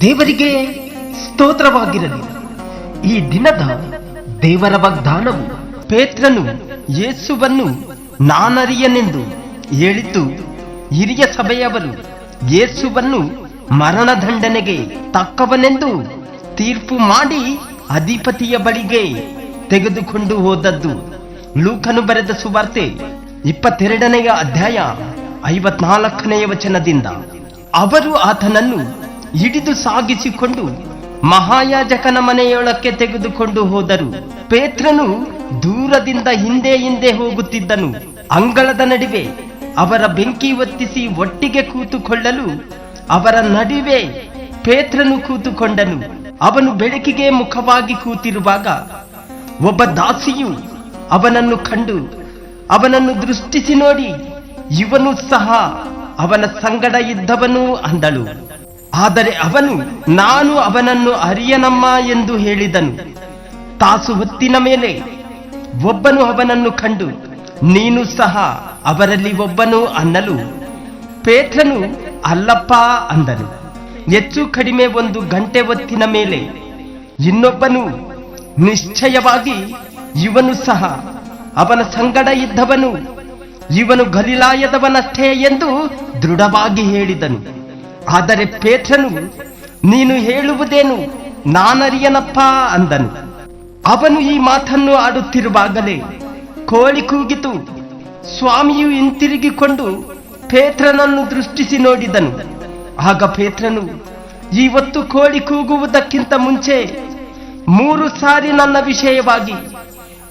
ದೇವರಿಗೆ ಸ್ತೋತ್ರವಾಗಿರಲಿ. ಈ ದಿನದ ದೇವರ ವಾಗ್ದಾನವು ಪೇತ್ರನು ಯೇಸುವನ್ನು ನಾನರಿಯನೆಂದು ಹೇಳಿದ್ದು ಹಿರಿಯ ಸಭೆಯವರು ಯೇಸುವನ್ನು ಮರಣದಂಡನೆಗೆ ತಕ್ಕವನೆಂದು ತೀರ್ಪು ಮಾಡಿ ಅಧಿಪತಿಯ ಬಳಿಗೆ ತೆಗೆದುಕೊಂಡು ಹೋದದ್ದು. ಲೂಕನು ಬರೆದ ಸುವಾರ್ತೆ ಇಪ್ಪತ್ತೆರಡನೆಯ ಅಧ್ಯಾಯ, ಐವತ್ನಾಲ್ಕನೆಯ ವಚನದಿಂದ. ಅವರು ಆತನನ್ನು ಹಿಡಿದು ಸಾಗಿಸಿಕೊಂಡು ಮಹಾಯಾಜಕನ ಮನೆಯೊಳಕ್ಕೆ ತೆಗೆದುಕೊಂಡು ಹೋದರು. ಪೇತ್ರನು ದೂರದಿಂದ ಹಿಂದೆ ಹಿಂದೆ ಹೋಗುತ್ತಿದ್ದನು. ಅಂಗಳದ ನಡುವೆ ಅವರ ಬೆಂಕಿ ಒತ್ತಿಸಿ ಒಟ್ಟಿಗೆ ಕೂತುಕೊಳ್ಳಲು ಅವರ ನಡುವೆ ಪೇತ್ರನು ಕೂತುಕೊಂಡನು. ಅವನು ಬೆಳಕಿಗೆ ಮುಖವಾಗಿ ಕೂತಿರುವಾಗ ಒಬ್ಬ ದಾಸಿಯು ಅವನನ್ನು ಕಂಡು ಅವನನ್ನು ದೃಷ್ಟಿಸಿ ನೋಡಿ, ಇವನು ಸಹ ಅವನ ಸಂಗಡ ಇದ್ದವನು ಅಂದಳು. ಆದರೆ ಅವನು, ನಾನು ಅವನನ್ನು ಅರಿಯನಮ್ಮ ಎಂದು ಹೇಳಿದನು. ತಾಸು ಹೊತ್ತಿನ ಮೇಲೆ ಒಬ್ಬನು ಅವನನ್ನು ಕಂಡು, ನೀನು ಸಹ ಅವರಲ್ಲಿ ಒಬ್ಬನು ಅನ್ನಲು. ಪೇತ್ರನು, ಅಲ್ಲಪ್ಪ ಅಂದನು. ಹೆಚ್ಚು ಕಡಿಮೆ ಒಂದು ಗಂಟೆ ಹೊತ್ತಿನ ಮೇಲೆ ಇನ್ನೊಬ್ಬನು ನಿಶ್ಚಯವಾಗಿ, ಇವನು ಸಹ ಅವನ ಸಂಗಡ ಇದ್ದವನು. ಇವನು ಗಲಿಲಾಯದವನಷ್ಟೇ ಎಂದು ದೃಢವಾಗಿ ಹೇಳಿದನು. ಆದರೆ ಪೇತ್ರನು, ನೀನು ಹೇಳುವುದೇನು? ನಾನರಿಯನಪ್ಪ ಅಂದನು. ಅವನು ಈ ಮಾತನ್ನು ಆಡುತ್ತಿರುವಾಗಲೇ ಕೋಳಿ ಕೂಗಿತು. ಸ್ವಾಮಿಯು ಹಿಂತಿರುಗಿಕೊಂಡು ಪೇತ್ರನನ್ನು ದೃಷ್ಟಿಸಿ ನೋಡಿದನು. ಆಗ ಪೇತ್ರನು ಇವತ್ತು ಕೋಳಿ ಕೂಗುವುದಕ್ಕಿಂತ ಮುಂಚೆ ಮೂರು ಸಾರಿ ನನ್ನ ವಿಷಯವಾಗಿ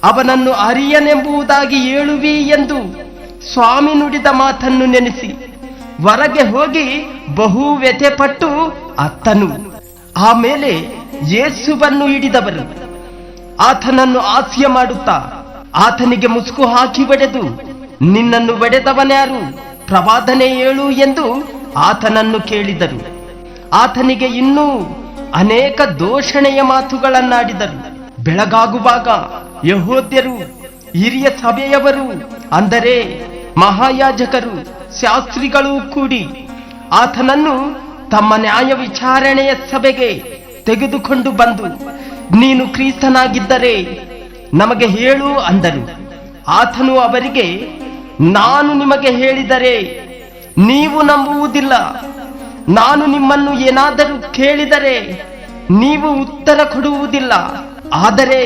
ಅವನನ್ನು ಅರಿಯನೆಂಬುದಾಗಿ ಹೇಳುವಿ ಎಂದು ಸ್ವಾಮಿ ನುಡಿದ ಮಾತನ್ನು ನೆನೆಸಿ. ಹೊರಗೆ ಹೋಗಿ ಬಹು ವ್ಯಥೆಪಟ್ಟು ಅತ್ತನು. ಆಮೇಲೆ ಯೇಸುವನ್ನು ಹಿಡಿದವರು. ಆತನನ್ನು ಹಾಸ್ಯ ಮಾಡುತ್ತಾ ಆತನಿಗೆ ಮುಸುಕು ಹಾಕಿ ಒಡೆದು ನಿನ್ನನ್ನು ಒಡೆದವನ್ಯಾರು ಪ್ರವಾದನೆ ಹೇಳು ಎಂದು ಆತನನ್ನು ಕೇಳಿದರು. ಆತನಿಗೆ ಇನ್ನೂ ಅನೇಕ ದೋಷಣೆಯ ಮಾತುಗಳನ್ನಾಡಿದರು. ಬೆಳಗಾಗುವಾಗ ಯಹೋದ್ಯರು, ಹಿರಿಯ ಸಭೆಯವರು, ಅಂದರೆ ಮಹಾಯಾಜಕರು, ಶಾಸ್ತ್ರಿಗಳು ಕೂಡಿ ಆತನನ್ನು ತಮ್ಮ ನ್ಯಾಯ ವಿಚಾರಣೆಯ ಸಭೆಗೆ ತೆಗೆದುಕೊಂಡು ಬಂದು, ನೀನು ಕ್ರಿಸ್ತನಾಗಿದ್ದರೆ ನಮಗೆ ಹೇಳು ಅಂದರು. ಆತನು ಅವರಿಗೆ, ನಾನು ನಿಮಗೆ ಹೇಳಿದರೆ ನೀವು ನಂಬುವುದಿಲ್ಲ. ನಾನು ನಿಮ್ಮನ್ನು ಏನಾದರೂ ಕೇಳಿದರೆ ನೀವು ಉತ್ತರ ಕೊಡುವುದಿಲ್ಲ. ಆದರೆ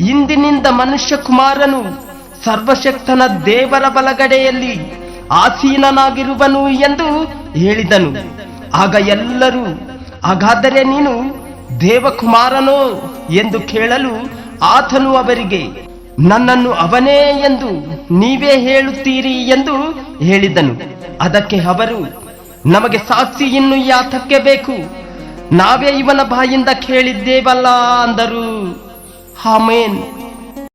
ಇಂದಿನಿಂದ ಮನುಷ್ಯ ಕುಮಾರನು ಸರ್ವಶಕ್ತನ ದೇವರ ಬಲಗಡೆಯಲ್ಲಿ ಆಸೀನನಾಗಿರುವನು ಎಂದು ಹೇಳಿದನು. ಆಗ ಎಲ್ಲರೂ, ಹಾಗಾದರೆ ನೀನು ದೇವಕುಮಾರನೋ ಎಂದು ಕೇಳಲು ಆತನು ಅವರಿಗೆ, ನನ್ನನ್ನು ಅವನೇ ಎಂದು ನೀವೇ ಹೇಳುತ್ತೀರಿ ಎಂದು ಹೇಳಿದನು. ಅದಕ್ಕೆ ಅವರು, ನಮಗೆ ಸಾಕ್ಷಿ ಇನ್ನು ಯಾತಕ್ಕೆ ಬೇಕು? ನಾವೇ ಇವನ ಬಾಯಿಂದ ಕೇಳಿದ್ದೇವಲ್ಲ ಅಂದರು. Amen.